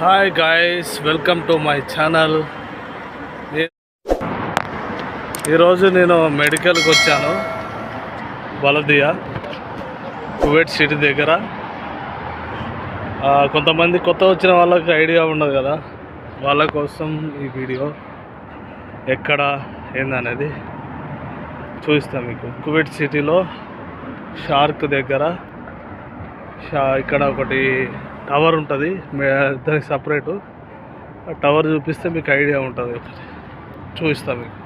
Hi guys welcome to my channel ఈరోజు నేను మెడికల్కి వచ్చాను బలదియా కువైట్ సిటీ దగ్గర. కొంతమంది కొత్త వచ్చిన వాళ్ళకి ఐడియా ఉండదు కదా వాళ్ళ కోసం ఈ వీడియో ఎక్కడ ఏందనేది చూపిస్తాను మీకు. కువైట్ సిటీలో షార్క్ దగ్గర షా ఇక్కడ ఒకటి టవర్ ఉంటుంది. దానికి సపరేటు. ఆ టవర్ చూపిస్తే మీకు ఐడియా ఉంటుంది. చూపిస్తా మీకు.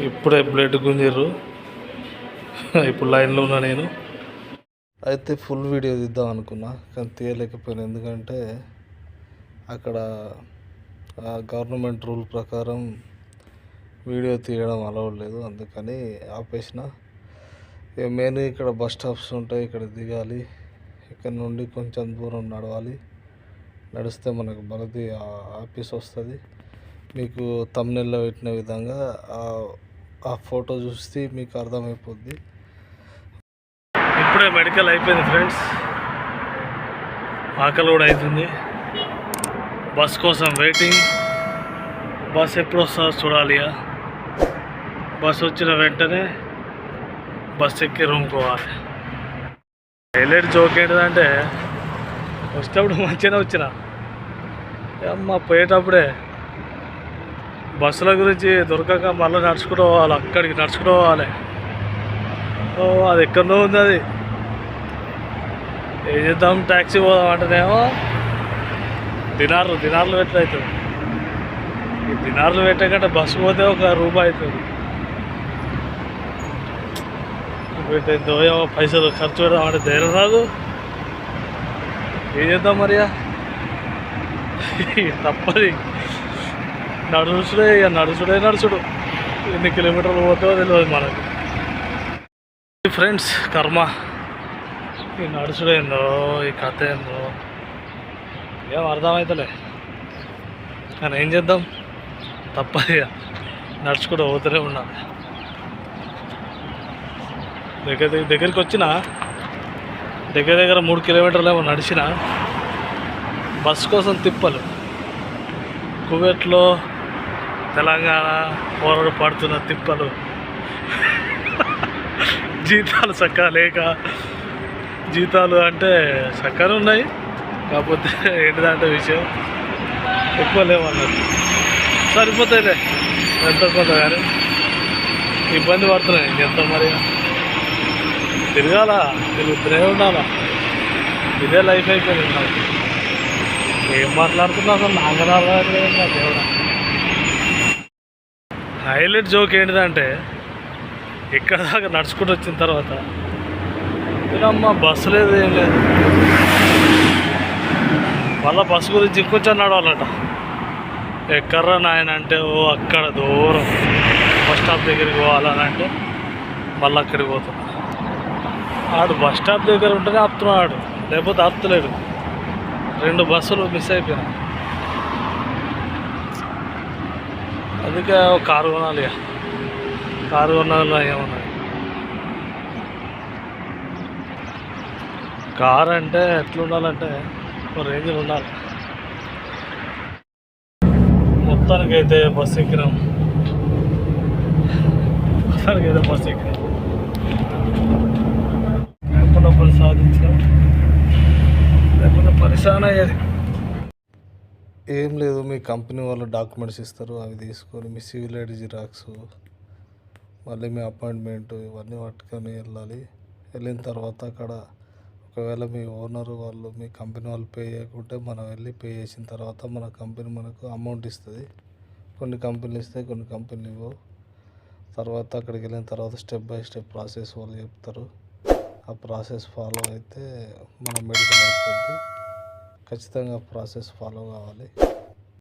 ఇప్పుడే బ్లడ్ గుంజిర్రు. ఇప్పుడు లైన్లో ఉన్నా నేను. అయితే ఫుల్ వీడియో తీద్దాం అనుకున్నా కానీ తీయలేకపోయాను. ఎందుకంటే అక్కడ గవర్నమెంట్ రూల్ ప్రకారం వీడియో తీయడం అలౌడ్ లేదు. అందుకని ఆపేసిన. మెయిన్ ఇక్కడ బస్ స్టాప్స్ ఉంటాయి ఇక్కడ దిగాలి. ఇక్కడ నుండి కొంచెం దూరం నడవాలి. నడిస్తే మనకు బలది ఆఫీస్ వస్తుంది. మీకు తమ్నెల్లో పెట్టిన విధంగా ఆ ఫోటో చూస్తే మీకు అర్థమైపోద్ది. ఇప్పుడే మెడికల్ అయిపోయింది ఫ్రెండ్స్ ఆకలి కూడా అవుతుంది. బస్ కోసం వెయిటింగ్ బస్ ఎప్పుడు వస్తుందో చూడాలి ఇక. బస్ వచ్చిన వెంటనే బస్ ఎక్కి రూమ్ పోవాలి. హైలైట్ జోక్ ఏంటిదంటే వచ్చేటప్పుడు మంచిగానే వచ్చిన. అమ్మ పోయేటప్పుడే బస్సుల గురించి దొరకక మళ్ళీ నడుచుకుంటూ పోవాలి అక్కడికి నడుచుకుంటూ పోవాలి. ఓ అది ఎక్కడో ఉంది అది. ఏం చేద్దాం? ట్యాక్సీ పోదాం అంటేనేమో దినార్లు దినార్లు పెట్టవుతుంది ఈ దినార్లు పెట్టకంటే బస్సు పోతే ఒక రూపాయి అవుతుంది ఏమో పైసలు ఖర్చు పెడదాం అంటే ధైర్యం రాదు. ఏం చేద్దాం మరియా తప్పది. నడుచుడే ఇక నడుచుడే నడుచుడు. ఎన్ని కిలోమీటర్లు పోతావో తెలియదు మనకు. ఫ్రెండ్స్ కర్మ. ఈ నడుచుడేందో ఈ కథ ఏందో ఏం అర్థమవుతలే కానీ ఏం చేద్దాం? తప్పది నడుచుకుంటూ పోతూనే ఉన్నా. దగ్గర దగ్గర- దగ్గరికి వచ్చిన దగ్గర దగ్గర మూడు కిలోమీటర్లు ఏమో నడిచిన బస్ కోసం తిప్పలు. కువైట్లో తెలంగాణ పోరాడు పడుతున్న తిప్పలు. జీతాలు చక్కగా లేక జీతాలు అంటే చక్కగా ఉన్నాయి. కాకపోతే ఏంటిదంటే విషయం? ఎక్కువ లేవన్నారు సరిపోతాయిలే. ఎంత కొంత కానీ ఇబ్బంది పడుతున్నాయి. ఎంత మరి? తిరగాల? తిరుగుతూనే ఉండాలా? ఇదే లైఫ్ అయిపోయింది నాకు. ఏం మాట్లాడుతున్నా అసలు? నాగరాలేదు నా దేవుడా. హైలైట్ జోక్ ఏంటిదంటే ఇక్కడ దాకా నడుచుకుంటూ వచ్చిన తర్వాత అమ్మ బస్సు లేదు ఏం లేదు. మళ్ళీ బస్సు గురించి ఇంకొంచెం నడవాలట. ఎక్కర్రా నాయన అంటే ఓ అక్కడ దూరం. బస్ స్టాప్ దగ్గరికి పోవాలని అంటే మళ్ళీ అక్కడికి పోతున్నా ఆడు బస్ స్టాప్ దగ్గర ఉంటేనే ఆపుతున్నాడు. లేకపోతే ఆపుతలేడు. రెండు బస్సులు మిస్ అయిపోయినా అందుకే ఒక కారు కొనాలి ఇక. కారు కొనాలి ఏమన్నా కార్ అంటే ఎట్లా ఉండాలంటే ఒక రేంజ్లో ఉండాలి. మొత్తానికైతే బస్సు ఎక్కినాం. మొత్తానికైతే బస్సు ఎక్కినాం. లేకుండా పని సాధించాం లేకుండా పరిశాన అయ్యేది. ఏం లేదు మీ కంపెనీ వాళ్ళు డాక్యుమెంట్స్ ఇస్తారు అవి తీసుకొని మీ సివిల్ ఐడి జిరాక్స్ మళ్ళీ మీ అపాయింట్మెంట్ ఇవన్నీ పట్టుకొని వెళ్ళాలి. వెళ్ళిన తర్వాత అక్కడ ఒకవేళ మీ ఓనర్ వాళ్ళు మీ కంపెనీ వాళ్ళు పే చేయకుంటే మనం వెళ్ళి పే చేసిన తర్వాత మన కంపెనీ మనకు అమౌంట్ ఇస్తుంది. కొన్ని కంపెనీలు ఇస్తాయి కొన్ని కంపెనీలు ఇవ్వవు. తర్వాత అక్కడికి వెళ్ళిన తర్వాత స్టెప్ బై స్టెప్ ప్రాసెస్ వాళ్ళు చెప్తారు. ఆ ప్రాసెస్ ఫాలో అయితే మన మెడికల్ అయిపోద్ది ఖచ్చితంగా ప్రాసెస్ ఫాలో కావాలి.